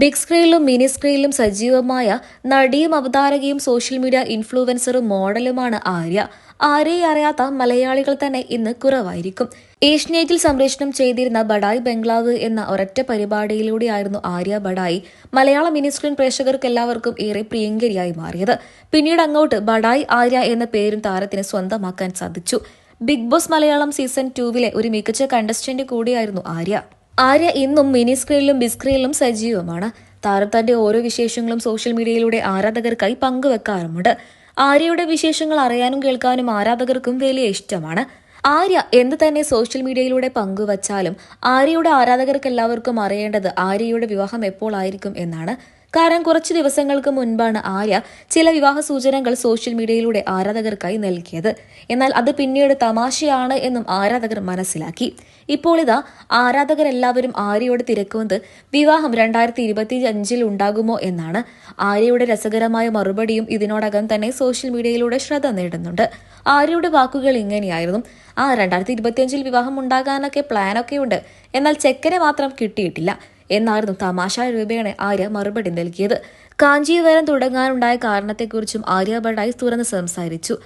Big സ്ക്രീനിലും mini സ്ക്രീനിലും സജീവമായ നടിയും അവതാരകയും സോഷ്യൽ മീഡിയ ഇൻഫ്ലുവൻസറും മോഡലുമാണ് ആര്യ. ആരെയും അറിയാത്ത മലയാളികൾ തന്നെ ഇന്ന് കുറവായിരിക്കും. ഏഷ്യനേറ്റിൽ സംപ്രേഷണം ചെയ്തിരുന്ന ബഡായി ബംഗ്ലാവ് എന്ന ഒരൊറ്റ പരിപാടിയിലൂടെയായിരുന്നു ആര്യ ബഡായി മലയാള മിനി സ്ക്രീൻ പ്രേക്ഷകർക്ക് എല്ലാവർക്കും ഏറെ പ്രിയങ്കരിയായി മാറിയത്. പിന്നീട് അങ്ങോട്ട് ബഡായി ആര്യ എന്ന പേരും താരത്തിന് സ്വന്തമാക്കാൻ സാധിച്ചു. ബിഗ് ബോസ് മലയാളം സീസൺ ടൂവിലെ ഒരു മികച്ച കണ്ടസ്റ്റന്റ് കൂടിയായിരുന്നു ആര്യ. ആര്യ ഇന്നും മിനി സ്ക്രീനിലും ബിഗ് സ്ക്രീനിലും സജീവമാണ്. താരത്തിന്റെ തന്റെ ഓരോ വിശേഷങ്ങളും സോഷ്യൽ മീഡിയയിലൂടെ ആരാധകർക്കായി പങ്കുവെക്കാറുമുണ്ട്. ആര്യയുടെ വിശേഷങ്ങൾ അറിയാനും കേൾക്കാനും ആരാധകർക്കും വലിയ ഇഷ്ടമാണ്. ആര്യ എന്ത് തന്നെ സോഷ്യൽ മീഡിയയിലൂടെ പങ്കുവച്ചാലും ആര്യയുടെ ആരാധകർക്ക് എല്ലാവർക്കും അറിയേണ്ടത് ആര്യയുടെ വിവാഹം എപ്പോൾ ആയിരിക്കും എന്നാണ്. കാരണം കുറച്ച് ദിവസങ്ങൾക്ക് മുൻപാണ് ആര്യ ചില വിവാഹ സൂചനകൾ സോഷ്യൽ മീഡിയയിലൂടെ ആരാധകർക്കായി നൽകിയത്. എന്നാൽ അത് പിന്നീട് തമാശയാണ് എന്നും ആരാധകർ മനസ്സിലാക്കി. ഇപ്പോൾ ഇതാ ആരാധകരെല്ലാവരും ആര്യയോട് തിരക്കുന്നത് വിവാഹം രണ്ടായിരത്തി ഇരുപത്തി അഞ്ചിൽ ഉണ്ടാകുമോ എന്നാണ്. ആര്യയുടെ രസകരമായ മറുപടിയും ഇതിനോടകം തന്നെ സോഷ്യൽ മീഡിയയിലൂടെ ശ്രദ്ധ നേടുന്നുണ്ട്. ആര്യയുടെ വാക്കുകൾ ഇങ്ങനെയായിരുന്നു. ആ രണ്ടായിരത്തി ഇരുപത്തിയഞ്ചിൽ വിവാഹം ഉണ്ടാകാനൊക്കെ പ്ലാനൊക്കെ ഉണ്ട്. എന്നാൽ ചെക്കനെ മാത്രം കിട്ടിയിട്ടില്ല. എന്നായിരുന്നു തമാശ രൂപേണ ആര്യ മറുപടി നൽകിയത്. കാഞ്ചീവരം തുടങ്ങാനുണ്ടായ കാരണത്തെക്കുറിച്ചും ആര്യ ബഡായി തുറന്ന് സംസാരിച്ചു.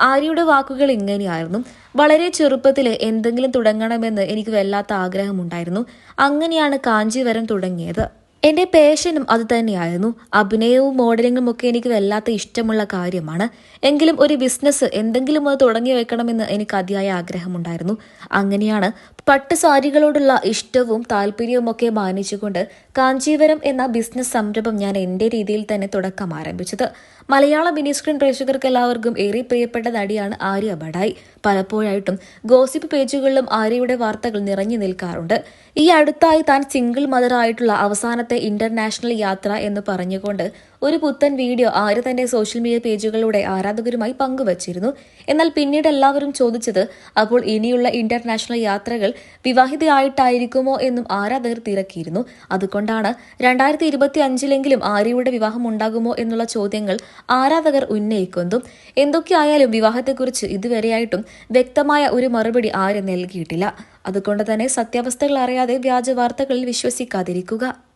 ആര്യയുടെ വാക്കുകൾ ഇങ്ങനെയായിരുന്നു. വളരെ ചെറുപ്പത്തിൽ എന്തെങ്കിലും തുടങ്ങണമെന്ന് എനിക്ക് വല്ലാത്ത ആഗ്രഹമുണ്ടായിരുന്നു. അങ്ങനെയാണ് കാഞ്ചീവരം തുടങ്ങിയത്. എന്റെ പേഷനും അത് തന്നെയായിരുന്നു. അഭിനയവും മോഡലിങ്ങും ഒക്കെ എനിക്ക് വല്ലാത്ത ഇഷ്ടമുള്ള കാര്യമാണ്. എങ്കിലും ഒരു ബിസിനസ് എന്തെങ്കിലും അത് തുടങ്ങി വെക്കണമെന്ന് എനിക്ക് അതിയായ ആഗ്രഹമുണ്ടായിരുന്നു. അങ്ങനെയാണ് പട്ട് സാരികളോടുള്ള ഇഷ്ടവും താല്പര്യവും ഒക്കെ മാനിച്ചുകൊണ്ട് കാഞ്ചീവരം എന്ന ബിസിനസ് സംരംഭം ഞാൻ എന്റെ രീതിയിൽ തന്നെ തുടക്കം ആരംഭിച്ചത്. മലയാള മിനിസ്ക്രീൻ പ്രേക്ഷകർക്ക് എല്ലാവർക്കും ഏറെ പ്രിയപ്പെട്ട നടിയാണ് ആര്യ ബഡായി. പലപ്പോഴായിട്ടും ഗോസിപ്പ് പേജുകളിലും ആര്യയുടെ വാർത്തകൾ നിറഞ്ഞു നിൽക്കാറുണ്ട്. ഈ അടുത്തായി താൻ സിംഗിൾ മദർ ആയിട്ടുള്ള അവസാനത്തെ ഇന്റർനാഷണൽ യാത്ര എന്ന് പറഞ്ഞുകൊണ്ട് ഒരു പുത്തൻ വീഡിയോ ആര് തന്റെ സോഷ്യൽ മീഡിയ പേജുകളിലൂടെ ആരാധകരുമായി പങ്കുവച്ചിരുന്നു? എന്നാൽ പിന്നീട് എല്ലാവരും ചോദിച്ചത് അപ്പോൾ ഇനിയുള്ള ഇന്റർനാഷണൽ യാത്രകൾ വിവാഹിതയായിട്ടായിരിക്കുമോ എന്നും ആരാധകർ തിരക്കിയിരുന്നു. അതുകൊണ്ടാണ് രണ്ടായിരത്തി ഇരുപത്തി അഞ്ചിലെങ്കിലും ആര്യയുടെ വിവാഹം ഉണ്ടാകുമോ എന്നുള്ള ചോദ്യങ്ങൾ ആരാധകർ ഉന്നയിക്കുന്നതും എന്തൊക്കെയായാലും വിവാഹത്തെക്കുറിച്ച് ഇതുവരെയായിട്ടും വ്യക്തമായ ഒരു മറുപടി ആര് നൽകിയിട്ടില്ല. അതുകൊണ്ട് തന്നെ സത്യാവസ്ഥകൾ അറിയാതെ വ്യാജ വാർത്തകളിൽ വിശ്വസിക്കാതിരിക്കുക.